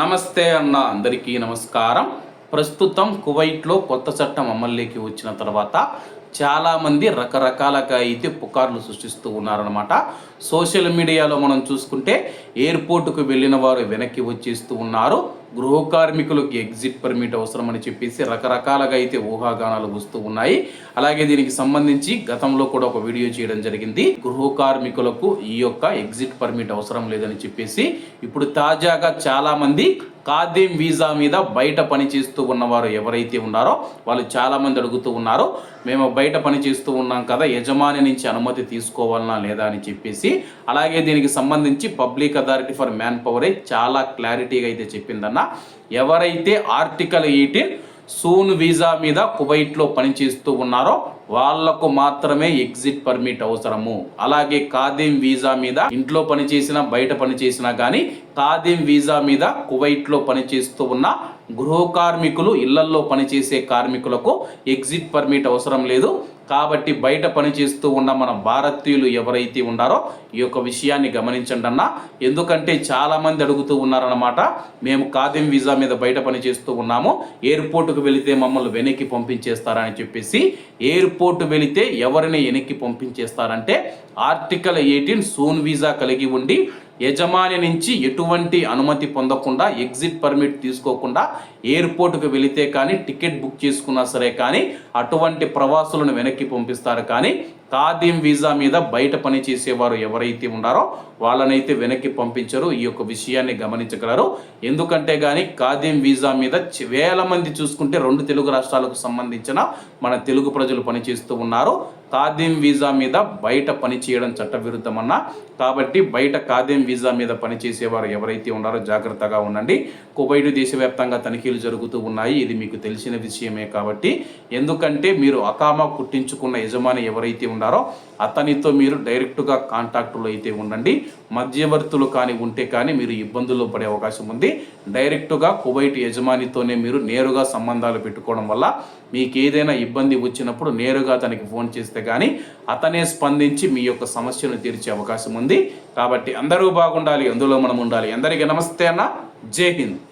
నమస్తే అన్న అందరికీ నమస్కారం. ప్రస్తుతం కువైట్లో కొత్త చట్టం అమల్లోకి వచ్చిన తర్వాత చాలామంది రకరకాలుగా అయితే పుకార్లు సృష్టిస్తూ ఉన్నారనమాట సోషల్ మీడియాలో మనం చూసుకుంటే ఎయిర్పోర్టుకు వెళ్ళిన వారు వెనక్కి వచ్చేస్తూ ఉన్నారు. గృహ కార్మికులకు ఎగ్జిట్ పర్మిట్ అవసరం అని చెప్పేసి రకరకాలుగా అయితే ఊహాగానాలు వస్తూ ఉన్నాయి. అలాగే దీనికి సంబంధించి గతంలో కూడా ఒక వీడియో చేయడం జరిగింది. గృహ కార్మికులకు ఈ యొక్క ఎగ్జిట్ పర్మిట్ అవసరం లేదని చెప్పేసి ఇప్పుడు తాజాగా చాలామంది కాదేం వీసా మీద బయట పని చేస్తూ ఉన్నవారు ఎవరైతే ఉన్నారో వాళ్ళు చాలామంది అడుగుతూ ఉన్నారు. మేము బయట పని చేస్తూ ఉన్నాం కదా యజమాని నుంచి అనుమతి తీసుకోవాలనా లేదా అని చెప్పేసి అలాగే దీనికి సంబంధించి పబ్లిక్ అథారిటీ ఫర్ మ్యాన్ పవరే చాలా క్లారిటీగా అయితే చెప్పిందన్న. ఎవరైతే ఆర్టికల్ ఎయిటీన్ సూన్ వీసా మీద కువైట్లో పనిచేస్తూ ఉన్నారో వాళ్ళకు మాత్రమే ఎగ్జిట్ పర్మిట్ అవసరము. అలాగే ఖాదీం వీసా మీద ఇంట్లో పనిచేసినా బయట పనిచేసినా కానీ ఖాదీం వీసా మీద కువైట్లో పనిచేస్తూ ఉన్న గృహ కార్మికులు ఇళ్ళల్లో పనిచేసే కార్మికులకు ఎగ్జిట్ పర్మిట్ అవసరం లేదు. కాబట్టి బయట పనిచేస్తూ ఉన్న మన భారతీయులు ఎవరైతే ఉన్నారో ఈ యొక్క విషయాన్ని గమనించండి అన్న. ఎందుకంటే చాలామంది అడుగుతూ ఉన్నారన్నమాట మేము కాదిం వీసా మీద బయట పనిచేస్తూ ఉన్నాము ఎయిర్పోర్టుకు వెళితే మమ్మల్ని వెనక్కి పంపించేస్తారని చెప్పేసి ఎయిర్పోర్ట్ వెళితే ఎవరిని వెనక్కి పంపించేస్తారంటే ఆర్టికల్ ఎయిటీన్ సోన్ వీసా కలిగి ఉండి యజమాని నుంచి ఎటువంటి అనుమతి పొందకుండా ఎగ్జిట్ పర్మిట్ తీసుకోకుండా ఎయిర్పోర్ట్కి వెళితే కానీ టికెట్ బుక్ చేసుకున్నా సరే కానీ అటువంటి ప్రవాసులను వెనక్కి పంపిస్తారు. కానీ ఖాదీం వీసా మీద బయట పని చేసేవారు ఎవరైతే ఉన్నారో వాళ్ళనైతే వెనక్కి పంపించరు. ఈ యొక్క విషయాన్ని గమనించగలరు. ఎందుకంటే కానీ ఖాదీం వీసా మీద వేల మంది చూసుకుంటే రెండు తెలుగు రాష్ట్రాలకు సంబంధించిన మన తెలుగు ప్రజలు పనిచేస్తూ ఉన్నారు. ఖాదీం వీసా మీద బయట పని చేయడం చట్టవిరుద్ధమన్నా? కాబట్టి బయట ఖాదీం వీసా మీద పనిచేసేవారు ఎవరైతే ఉన్నారో జాగ్రత్తగా ఉండండి. కువైట్ దేశవ్యాప్తంగా తనిఖీలు జరుగుతూ ఉన్నాయి. ఇది మీకు తెలిసిన విషయమే కాబట్టి. ఎందుకంటే మీరు అకామా కుట్టించుకున్న యజమాని ఎవరైతే ఉన్నారో అతనితో మీరు డైరెక్ట్గా కాంటాక్ట్లో అయితే ఉండండి. మధ్యవర్తులు కానీ ఉంటే కానీ మీరు ఇబ్బందుల్లో పడే అవకాశం ఉంది. డైరెక్ట్గా కువైట్ యజమానితోనే మీరు నేరుగా సంబంధాలు పెట్టుకోవడం వల్ల మీకు ఏదైనా ఇబ్బంది వచ్చినప్పుడు నేరుగా అతనికి ఫోన్ చేస్తే కానీ అతనే స్పందించి మీ యొక్క సమస్యను తీర్చే అవకాశం ఉంది. కాబట్టి అందరూ బాగుండాలి అందులో మనం ఉండాలి. అందరికీ నమస్తే అన్న. జై హింద్.